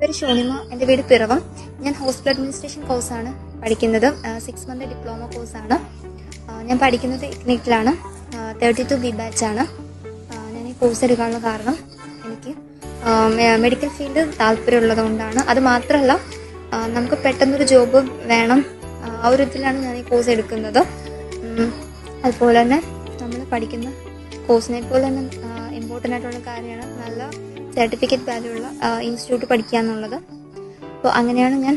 പേര് ഷോണിമ. എന്റെ വീട് പിറവം. ഞാൻ ഹോസ്പിറ്റൽ അഡ്മിനിസ്ട്രേഷൻ കോഴ്സാണ് പഠിക്കുന്നത്. സിക്സ് മന്ത് ഡിപ്ലോമ കോഴ്സാണ്. ഞാൻ പഠിക്കുന്നത് ഇക്നിക്കിലാണ് തേർട്ടി ടു ബി ബാച്ചാണ് ഞാൻ ഈ കോഴ്സ് എടുക്കാനുള്ള കാരണം എനിക്ക് മെഡിക്കൽ ഫീൽഡ് താല്പര്യമുള്ളത് കൊണ്ടാണ് അത് മാത്രമല്ല നമുക്ക് പെട്ടെന്നൊരു ജോബ് വേണം. ആ ഒരു ഇതിലാണ് ഞാൻ ഈ കോഴ്സ് എടുക്കുന്നത്. അതുപോലെ തന്നെ നമ്മൾ പഠിക്കുന്ന കോഴ്സിനെ പോലെ തന്നെ ഇമ്പോർട്ടന്റ് കാര്യമാണ്. നല്ല സർട്ടിഫിക്കറ്റ് വാല്യൂ ഉള്ള ഇൻസ്റ്റിറ്റ്യൂട്ട് പഠിക്കുക എന്നുള്ളത്. അപ്പോൾ അങ്ങനെയാണ് ഞാൻ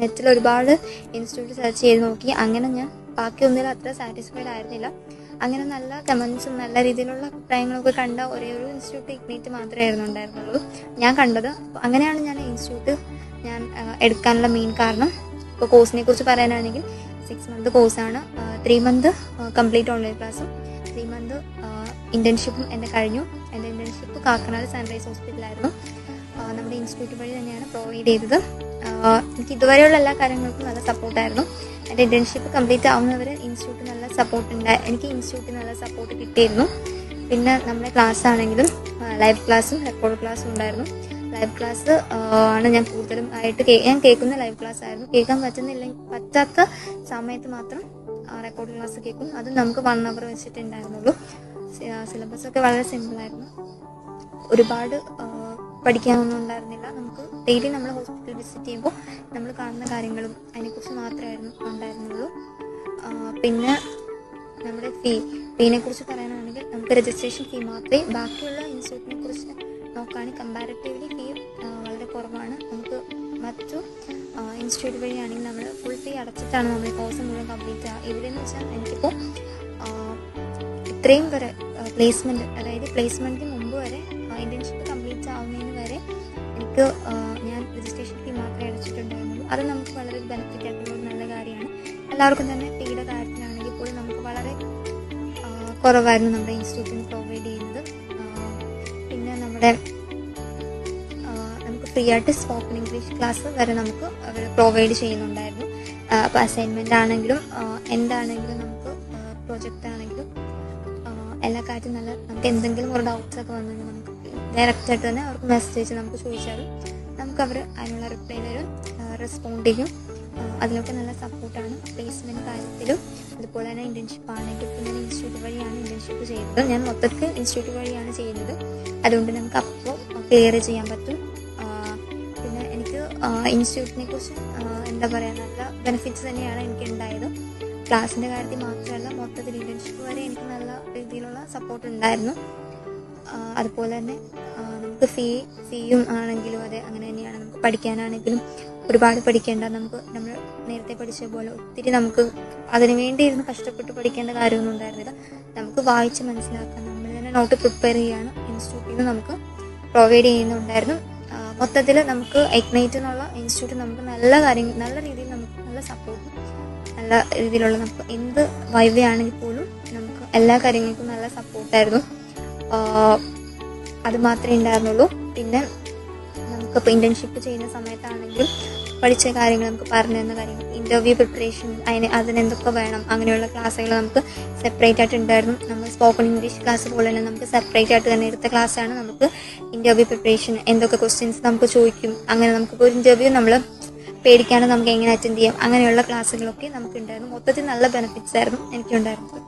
നെറ്റിൽ ഒരുപാട് ഇൻസ്റ്റിറ്റ്യൂട്ട് സെർച്ച് ചെയ്ത് നോക്കി. അങ്ങനെ ഞാൻ ബാക്കി ഒന്നിലും അത്ര സാറ്റിസ്ഫൈഡ് ആയിരുന്നില്ല. അങ്ങനെ നല്ല കമൻസും നല്ല രീതിയിലുള്ള അഭിപ്രായങ്ങളൊക്കെ കണ്ട ഒരേ ഒരു ഇൻസ്റ്റിറ്റ്യൂട്ട് ഇഗ്നീറ്റ് മാത്രമേ ആയിരുന്നു ഉണ്ടായിരുന്നുള്ളൂ ഞാൻ കണ്ടത്. അപ്പോൾ അങ്ങനെയാണ് ഞാൻ ഇൻസ്റ്റിറ്റ്യൂട്ട് ഞാൻ എടുക്കാനുള്ള മെയിൻ കാരണം. ഇപ്പോൾ കോഴ്സിനെ കുറിച്ച് പറയാനാണെങ്കിൽ സിക്സ് മന്ത് കോഴ്സാണ് ത്രീ മന്ത് കംപ്ലീറ്റ് ഓൺലൈൻ ക്ലാസ്സും ത്രീ മന്ത് ഇന്റേൺഷിപ്പും എന്റെ കഴിഞ്ഞു. എന്റെ ഇന്റേൺഷിപ്പ് കാക്കനാട് സൺറൈസ് ഹോസ്പിറ്റലായിരുന്നു നമ്മുടെ ഇൻസ്റ്റിറ്റ്യൂട്ട് വഴി തന്നെയാണ് പ്രൊവൈഡ് ചെയ്തത്. എനിക്ക് ഇതുവരെയുള്ള എല്ലാ കാര്യങ്ങൾക്കും നല്ല സപ്പോർട്ടായിരുന്നു എന്റെ ഇന്റേൺഷിപ്പ് കംപ്ലീറ്റ് ആവുന്നവരെ ഇൻസ്റ്റിറ്റ്യൂട്ട് നല്ല സപ്പോർട്ട് ഉണ്ട് എനിക്ക് ഇൻസ്റ്റിറ്റ്യൂട്ടിൽ നല്ല സപ്പോർട്ട് കിട്ടിയിരുന്നു. പിന്നെ നമ്മുടെ ക്ലാസ് ആണെങ്കിലും ലൈവ് ക്ലാസ്സും റെക്കോർഡ് ക്ലാസ്സും ഉണ്ടായിരുന്നു. ലൈവ് ക്ലാസ് ആണ് ഞാൻ കൂടുതലും ആയിട്ട് ഞാൻ കേൾക്കുന്ന ലൈവ് ക്ലാസ് ആയിരുന്നു. കേൾക്കാൻ പറ്റുന്നില്ല പറ്റാത്ത സമയത്ത് മാത്രം റെക്കോർഡ് ക്ലാസ് കേൾക്കും. അത് നമുക്ക് വൺ അവർ വെച്ചിട്ടുണ്ടായിരുന്നുള്ളൂ സിലബസ് ഒക്കെ വളരെ സിമ്പിളായിരുന്നു ഒരുപാട് പഠിക്കാനൊന്നും ഉണ്ടായിരുന്നില്ല. നമുക്ക് ഡെയിലി നമ്മൾ ഹോസ്പിറ്റൽ വിസിറ്റ് ചെയ്യുമ്പോൾ നമ്മൾ കാണുന്ന കാര്യങ്ങളും അതിനെക്കുറിച്ച് മാത്രമായിരുന്നു ഉണ്ടായിരുന്നുള്ളൂ. പിന്നെ നമ്മുടെ ഫീ ഫീനെ കുറിച്ച് പറയാനാണെങ്കിൽ നമുക്ക് രജിസ്ട്രേഷൻ ഫീ മാത്രമേ ബാക്കിയുള്ള ഇൻസ്റ്റിറ്റ്യൂട്ടിനെ കുറിച്ച് നോക്കുകയാണെങ്കിൽ കമ്പാരിറ്റീവ്ലി ഫീ വളരെ കുറവാണ്. നമുക്ക് മറ്റു ഇൻസ്റ്റിറ്റ്യൂട്ട് വഴിയാണെങ്കിൽ നമ്മൾ ഫുൾ ഫീ അടച്ചിട്ടാണ് നമ്മൾ കോഴ്സ് മുഴുവൻ കംപ്ലീറ്റ് ചെയ്യുക. ഇവിടെയെന്ന് വെച്ചാൽ എനിക്കിപ്പോൾ ഇത്രയും വരെ പ്ലേസ്മെന്റ് അതായത് പ്ലേസ്മെന്റിന് മുമ്പ് വരെ ഇന്റേൺഷിപ്പ് കംപ്ലീറ്റ് ആവുന്നതിന് വരെ എനിക്ക് ഞാൻ രജിസ്ട്രേഷൻ ഫീ മാത്രമേ അടച്ചിട്ടുണ്ടായിരുന്നുള്ളൂ. അത് നമുക്ക് വളരെ ബെനിഫിറ്റ് ആയിട്ടുള്ള നല്ല കാര്യമാണ്. എല്ലാവർക്കും തന്നെ ഫീയുടെ കാര്യത്തിലാണെങ്കിൽ പോലും നമുക്ക് വളരെ കുറവായിരുന്നു നമ്മുടെ ഇൻസ്റ്റിറ്റ്യൂട്ടിന് പ്രൊവൈഡ് ചെയ്യുന്നത്. പിന്നെ നമ്മുടെ നമുക്ക് ഫ്രീ ആയിട്ട് സ്പോക്കൺ ഇംഗ്ലീഷ് ക്ലാസ് വരെ നമുക്ക് അവർ പ്രൊവൈഡ് ചെയ്യുന്നുണ്ടായിരുന്നു. അപ്പോൾ അസൈൻമെന്റ് ആണെങ്കിലും എന്താണെങ്കിലും നമുക്ക് പ്രൊജക്റ്റ് എല്ലാ കാര്യത്തിലും നല്ല നമുക്ക് എന്തെങ്കിലും ഒരു ഡൗട്ട്സ് ഒക്കെ വന്നു കഴിഞ്ഞാൽ നമുക്ക് ഡയറക്റ്റ് ആയിട്ട് തന്നെ അവർക്ക് മെസ്സേജ് നമുക്ക് ചോദിച്ചാലും നമുക്ക് അവർ അതിനുള്ള റിപ്ലൈ തരും റെസ്പോണ്ട് ചെയ്യും. അതിലൊക്കെ നല്ല സപ്പോർട്ടാണ് പ്ലേസ്മെന്റ് കാര്യത്തിലും. അതുപോലെ തന്നെ ഇന്റേൺഷിപ്പ് ആണെങ്കിൽ ഇപ്പോൾ ഞാൻ ഇൻസ്റ്റിറ്റ്യൂട്ട് വഴിയാണ് ഇന്റേൺഷിപ്പ് ചെയ്തത് ഞാൻ മൊത്തത്തിൽ ഇൻസ്റ്റിറ്റ്യൂട്ട് വഴിയാണ് ചെയ്യുന്നത്. അതുകൊണ്ട് നമുക്ക് അപ്പോൾ ക്ലിയർ ചെയ്യാൻ പറ്റും. പിന്നെ എനിക്ക് ഇൻസ്റ്റിറ്റ്യൂട്ടിനെ കുറിച്ച് എന്താ പറയുക നല്ല ബെനിഫിറ്റ്സ് തന്നെയാണ് എനിക്ക് ഉണ്ടായത്. ക്ലാസ്സിന്റെ കാര്യത്തിൽ മാത്രമല്ല മൊത്തത്തിൽ ഇന്റേൺഷിപ്പ് വരെ എനിക്ക് നല്ല രീതിയിലുള്ള സപ്പോർട്ട് ഉണ്ടായിരുന്നു. അതുപോലെ തന്നെ നമുക്ക് ഫീ ഫീയും ആണെങ്കിലും അതെ അങ്ങനെ തന്നെയാണ് നമുക്ക് പഠിക്കാനാണെങ്കിലും ഒരുപാട് പഠിക്കേണ്ട നമുക്ക് നമ്മൾ നേരത്തെ പഠിച്ച പോലെ ഒത്തിരി നമുക്ക് അതിനു വേണ്ടി ഇരുന്ന് കഷ്ടപ്പെട്ട് പഠിക്കേണ്ട കാര്യമൊന്നും ഉണ്ടായിരുന്നില്ല. നമുക്ക് വായിച്ച് മനസ്സിലാക്കാൻ നമ്മൾ തന്നെ നോട്ട് പ്രിപ്പയർ ചെയ്യാണ് ഇൻസ്റ്റിറ്റ്യൂട്ടിൽ നിന്ന് നമുക്ക് പ്രൊവൈഡ് ചെയ്യുന്നുണ്ടായിരുന്നു. മൊത്തത്തിൽ നമുക്ക് എഗ്നൈറ്റ് എന്നുള്ള ഇൻസ്റ്റിറ്റ്യൂട്ട് നമുക്ക് നല്ല കാര്യങ്ങൾ നല്ല രീതിയിൽ സപ്പോർട്ടും സപ്പോർട്ട് നല്ല രീതിയിലുള്ള നമുക്ക് എന്ത് വൈവയാണെങ്കിൽ പോലും നമുക്ക് എല്ലാ കാര്യങ്ങൾക്കും നല്ല സപ്പോർട്ടായിരുന്നു അത് മാത്രമേ ഉണ്ടായിരുന്നുള്ളൂ. പിന്നെ നമുക്കിപ്പോൾ ഇന്റേൺഷിപ്പ് ചെയ്യുന്ന സമയത്താണെങ്കിലും പഠിച്ച കാര്യങ്ങൾ നമുക്ക് പറഞ്ഞു തന്ന കാര്യങ്ങൾ ഇന്റർവ്യൂ പ്രിപ്പറേഷൻ അതിന് അതിനെന്തൊക്കെ വേണം അങ്ങനെയുള്ള ക്ലാസ്സുകൾ നമുക്ക് സെപ്പറേറ്റ് ആയിട്ട് ഉണ്ടായിരുന്നു. നമ്മൾ സ്പോക്കൺ ഇംഗ്ലീഷ് ക്ലാസ് പോലെ തന്നെ നമുക്ക് സെപ്പറേറ്റ് ആയിട്ട് തന്നെ എടുത്ത ക്ലാസ്സാണ് നമുക്ക് ഇന്റർവ്യൂ പ്രിപ്പറേഷൻ എന്തൊക്കെ ക്വസ്റ്റ്യൻസ് നമുക്ക് ചോദിക്കും അങ്ങനെ നമുക്കിപ്പോൾ ഒരു ഇന്റർവ്യൂ നമ്മൾ പേടിക്കാണ്ട് നമുക്ക് എങ്ങനെ അറ്റൻഡ് ചെയ്യാം? അങ്ങനെയുള്ള ക്ലാസ്സുകളൊക്കെ നമുക്ക് ഉണ്ടായിരുന്നു മൊത്തത്തിൽ നല്ല ബെനിഫിറ്റ്സ് ആയിരുന്നു എനിക്കുണ്ടായിരുന്നത്.